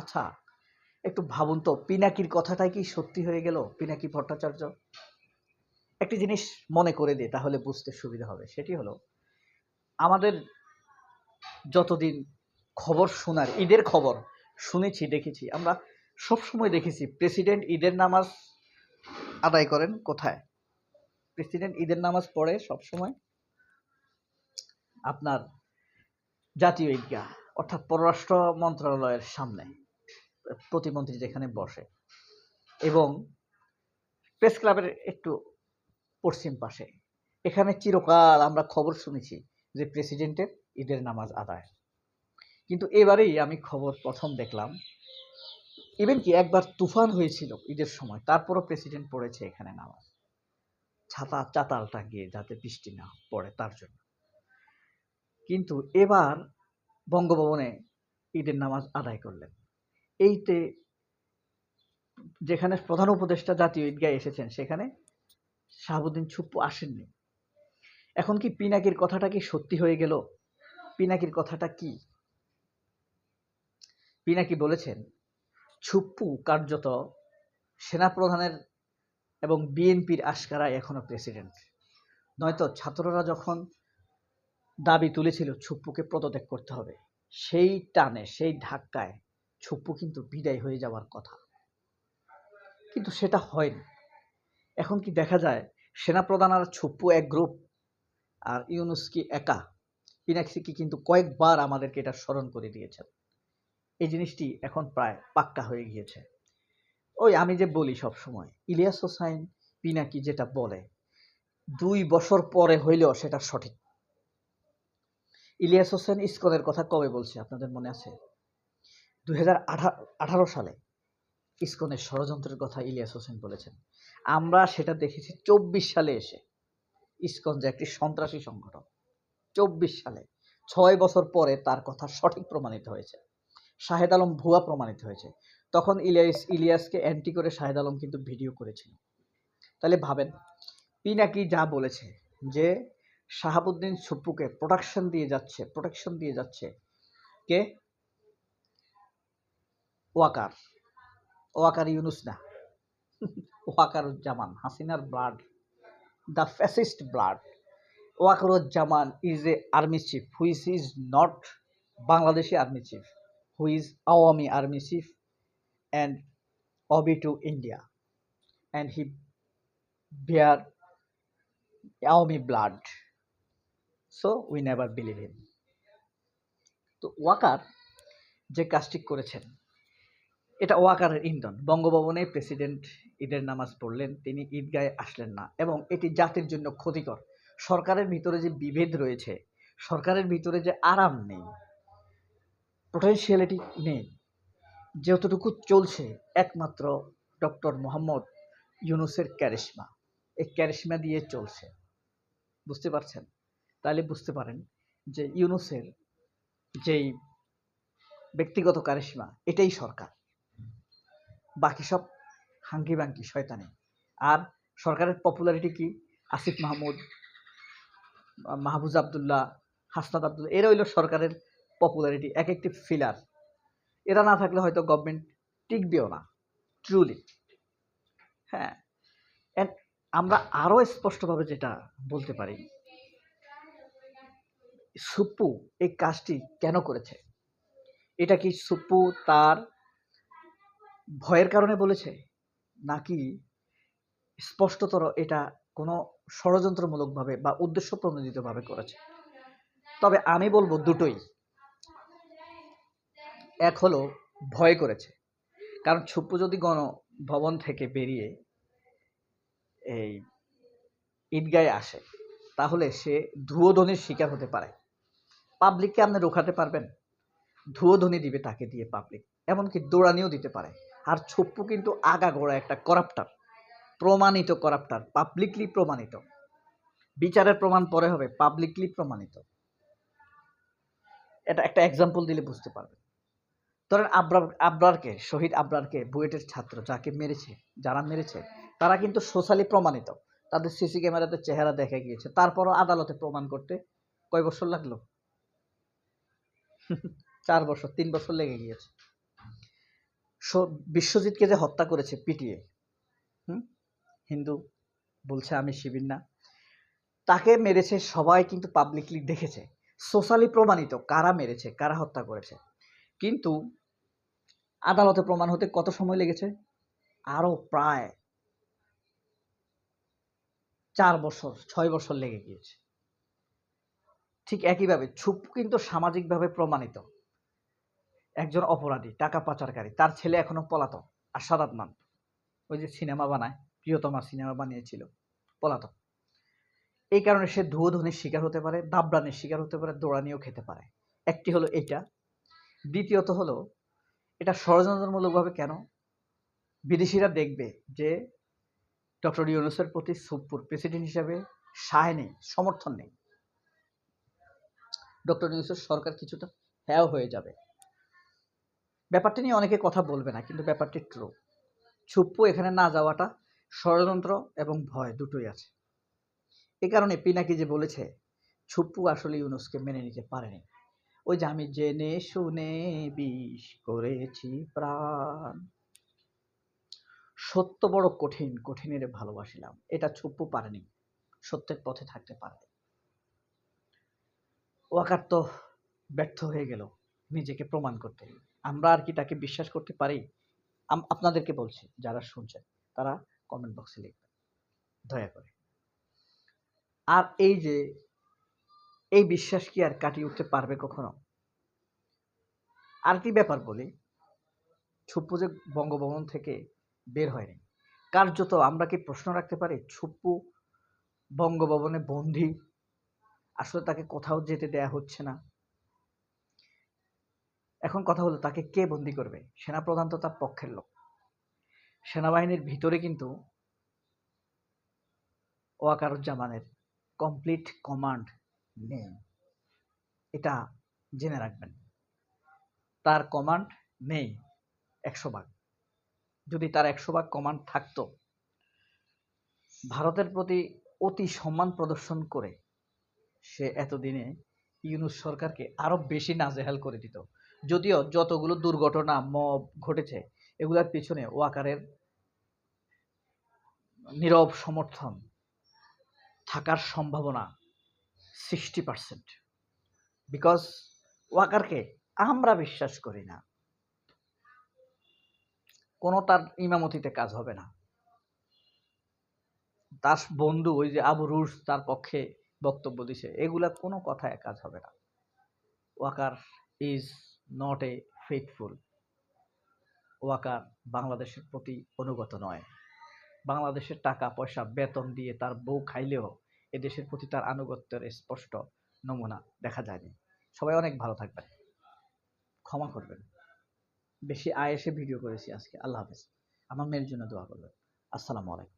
আচ্ছা একটু ভাবুন তো, পিনাকির কথাটাই কি সত্যি হয়ে গেল, পিনাকি ভট্টাচার্য? একটি জিনিস মনে করে দিই তাহলে বুঝতে সুবিধা হবে, সেটি হলো, আমাদের যতদিন খবর শোনার, ঈদের খবর শুনেছি, দেখেছি, আমরা সবসময় দেখেছি, প্রেসিডেন্ট ঈদের নামাজ আদায় করেন কোথায়? প্রেসিডেন্ট ঈদের নামাজ পড়ে সবসময়? আপনার জাতীয় ঈদগাহ, অর্থাৎ পররাষ্ট্র মন্ত্রণালয়ের সামনে। প্রতিমন্ত্রী যেখানে বসে। এবং প্রেস ক্লাবের একটু পশ্চিম পাশে। এখানে চিরকাল আমরা খবর শুনেছি যে প্রেসিডেন্টের ঈদের নামাজ আদায়। কিন্তু এবারেই আমি খবর প্রথম দেখলাম ইভেন কি একবার তুফান হয়েছিল ঈদের সময়, তারপরও প্রেসিডেন্ট পড়েছে এখানে নামাজ। ছাতা চাতাল টাঙিয়ে যাতে বৃষ্টি না পড়ে তার জন্য। কিন্তু এবার বঙ্গভবনে ঈদের নামাজ আদায় করলেন। এইতে যেখানে প্রধান উপদেষ্টা জাতীয় ঈদগায় এসেছেন, সেখানে শাহাবুদ্দিন ছুপ্পু আসেননি। এখন কি পিনাকির কথাটা কি সত্যি হয়ে গেল? পিনাকির কথাটা কি? পিনাকি বলেছেন ছুপ্পু কার্যত সেনাপ্রধানের এবং বিএনপির আশকারায় এখনও প্রেসিডেন্ট। নয়তো ছাত্ররা যখন দাবি তুলেছিল ছুপ্পুকে পদত্যাগ করতে হবে, সেই টানে, সেই ধাক্কায় ছুপ্পু কিন্তু বিদায় হয়ে যাওয়ার কথা। কিন্তু সেটা হয়নি এখন কি দেখা যায় সেনাপ্রধান আর ছুপ্পু এক গ্রুপ আর ইউনুস কি একা পিনাক্ষী কি কিন্তু কয়েকবার আমাদেরকে এটা স্মরণ করে দিয়েছেন। এই জিনিসটি এখন প্রায় পাক্কা হয়ে গিয়েছে। ওই আমি যে বলি সব সময় ইলিয়াস হোসাইন পিনাকি যেটা বলে, দুই বছর পরে হইলেও সেটা সঠিক। ইলিয়াস হোসেন ইস্কনের কথা কবে বলছে আপনাদের মনে আছে? দুই আঠারো সালে ইস্কনের ষড়যন্ত্রের কথা ইলিয়াস হোসেন বলেছেন। আমরা সেটা দেখেছি চব্বিশ সালে এসে। ইস্কন যে একটি সন্ত্রাসী সংগঠন। চব্বিশ সালে। ছয় বছর পরে তার কথা সঠিক প্রমাণিত হয়েছে। শাহেদ আলম ভুয়া প্রমাণিত হয়েছে। তখন ইলিয়াস, ইলিয়াসকে অ্যান্টি করে শাহেদ আলম কিন্তু ভিডিও করেছিল। তাহলে ভাবেন পিনাকি যা বলেছে যে শাহাবুদ্দিন সুপ্পুকে প্রোটেকশন দিয়ে যাচ্ছে প্রোটেকশন দিয়ে যাচ্ছে, কে ওয়াকার ওয়াকার ইউনুস না ওয়াকারুজ্জামান হাসিনার blood the fascist blood Wakeruzzaman is a army chief which is not Bangladeshi army chief who is Awami army chief and obey to India and he bear Awami blood so we never believe him তো ওয়াকার যে কাজটি করেছেন এটা ওয়াকারের ইন্ধন। বঙ্গভবনে president ঈদের নামাজ পড়লেন, তিনি ঈদগায়ে আসলেন না এবং এটি জাতির জন্য ক্ষতিকর। সরকারের ভিতরে যে বিভেদ রয়েছে, সরকারের ভিতরে যে আরাম নেই পোটেন্সিয়ালিটি নেই, যতটুকু চলছে একমাত্র ডক্টর মোহাম্মদ ইউনুসের ক্যারিশমা এই ক্যারিশমা দিয়ে চলছে। বুঝতে পারছেন? তাহলে বুঝতে পারেন যে ইউনুসের যেই ব্যক্তিগত কারিশমা এটাই সরকার। বাকি সব হাঙ্কি বাঙ্কি শয়তানি। আর সরকারের পপুলারিটি কি? আসিফ মাহমুদ, মাহবুজ আবদুল্লাহ, হাসনাত আবদুল্লাহ, এরা হইল সরকারের পপুলারিটি এক একটি ফিলার এরা না থাকলে হয়তো গভর্নমেন্ট টিকবেও না ট্রুলি হ্যাঁ আমরা আরও স্পষ্টভাবে যেটা বলতে পারি, সুপ্পু এই কাজটি কেন করেছে? এটা কি সুপ্পু তার ভয়ের কারণে বলেছে, নাকি স্পষ্টতর এটা কোনো ষড়যন্ত্রমূলকভাবে বা উদ্দেশ্য প্রণোদিতভাবে করেছে? তবে আমি বলব দুটোই। এক হলো ভয় করেছে। কারণ ছুপ্পু যদি গণভবন থেকে বেরিয়ে এই ঈদগায় আসে, তাহলে সে ধুয়োধ্বনির শিকার হতে পারে। পাবলিককে আপনি রোখাতে পারবেন। ধুয়োধ্বনি দিবে তাকে দিয়ে পাবলিক এমনকি দৌড়ানিও দিতে পারে। আর ছপ্পু কিন্তু আগাগোড়া একটা করাপ্টার প্রমাণিত করাপ্টার পাবলিকলি প্রমাণিত। বিচারের প্রমাণ পরে হবে পাবলিকলি প্রমাণিত। এটা একটা এক্সাম্পল দিলে বুঝতে পারবেন। ধরেন আবরার, আবরারকে, শহীদ আবরারকে বুয়েটের ছাত্র যাকে মেরেছে, যারা মেরেছে, তারা কিন্তু সোশ্যালি প্রমাণিত। তাদের সিসি ক্যামেরাতে চেহারা দেখা গিয়েছে, তারপরও আদালতে প্রমাণ করতে কয় বছর লাগল? চার বছর, তিন বছর লেগে গিয়েছে। বিশ্বজিৎকে যে হত্যা করেছে পিটিয়ে হুম? হিন্দু বলছে আমি শিবির না। তাকে মেরেছে সবাই কিন্তু পাবলিকলি দেখেছে। সোশ্যালি প্রমাণিত কারা মেরেছে, কারা হত্যা করেছে। কিন্তু আদালতে প্রমাণ হতে কত সময় লেগেছে? আরও প্রায় চার বছর, ছয় বছর লেগে গিয়েছে। ঠিক একইভাবে, ছুপ কিন্তু সামাজিকভাবে প্রমাণিত। একজন অপরাধী, টাকা পাচারকারী, তার ছেলে এখনও পলাতক আর আশাদ আদনান ওই যে সিনেমা বানায় প্রিয়তমা সিনেমা বানিয়েছিল, পলাতক। এই কারণে সে ধুয়োধনের শিকার হতে পারে দাবরানের শিকার হতে পারে, দৌড়ানিও খেতে পারে। একটি হলো এটা, দ্বিতীয়ত হলো, এটা ষড়যন্ত্রমূলকভাবে কেন? বিদেশিরা দেখবে যে ডক্টর ইউনুসের প্রতি সুপুর প্রেসিডেন্ট হিসাবে সায় নেই, সমর্থন নেই। ডক্টর ইউনুসের সরকার কিছুটা হ্যাও হয়ে যাবে। ব্যাপারটা নিয়ে অনেকে কথা বলবে না, কিন্তু ব্যাপারটি ট্রু ছুপ্পু এখানে না যাওয়াটা ষড়যন্ত্র এবং ভয় দুটোই আছে। এই কারণে পিনাকি যে বলেছে ছুপ্পু আসলে ইউনুসকে মেনে নিতে পারেনি। ওই যে আমি জেনে শুনে বিষ করেছি প্রাণ। সত্য বড় কঠিন, কঠিনের ভালোবাসিলাম। এটা ছুপ্পু পারেনি, সত্যের পথে থাকতে পারেনি। ওয়াকার তো ব্যর্থ হয়ে গেল নিজেকে প্রমাণ করতে। আমরা আর কি তাকে বিশ্বাস করতে পারি? আপনাদেরকে বলছি, যারা শুনছেন, তারা কমেন্ট বক্সে লিখবেন। দয়া করে। আর এই যে, এই বিশ্বাস কি আর কাটিয়ে উঠতে পারবে কখনো? আর কি ব্যাপার বলি? ছুপ্পু যে বঙ্গভবন থেকে বের হয়নি। কার্যত আমরা কি প্রশ্ন রাখতে পারি? ছুপ্পু বঙ্গভবনে বন্দি? আসলে তাকে কোথাও যেতে দেয়া হচ্ছে না। এখন কথা হলো তাকে কে বন্দি করবে? সেনাপ্রধান তো তার পক্ষের লোক। সেনাবাহিনীর ভিতরে কিন্তু ওয়াকারুজ্জামানের কমপ্লিট কমান্ড নেই। এটা জেনে রাখবেন। তার কমান্ড নেই একশো ভাগ। যদি তার একশো ভাগ কমান্ড থাকতো, ভারতের প্রতি অতি সম্মান প্রদর্শন করে সে এতদিনে ইউনুস সরকারকে আরও বেশি নাজেহাল করে দিত। যদিও যতগুলো দুর্ঘটনা, মব ঘটেছে, এগুলোর পিছনে ওয়াকারের নীরব সমর্থন থাকার সম্ভাবনা সিক্সটি পার্সেন্ট বিকজ ওয়াকারকে আমরা বিশ্বাস করি না। কোনো তার ইমামতিতে কাজ হবে না। তার বন্ধু ওই যে আবু রুশ তার পক্ষে বক্তব্য দিছে, এগুলা কোনো কথায় কাজ হবে না। Waker is not a faithful Waker বাংলাদেশের প্রতি অনুগত নয়। বাংলাদেশের টাকা, পয়সা, বেতন দিয়ে তার বউ খাইলেও এদেশের প্রতি তার আনুগত্যের স্পষ্ট নমুনা দেখা যায়নি। সবাই অনেক ভালো থাকবেন। ক্ষমা করবেন। বেশি আয়েসে ভিডিও করেছি আজকে। আল্লাহ হাফেজ। আমার মেয়ের জন্য দোয়া করবেন। আসসালামু আলাইকুম।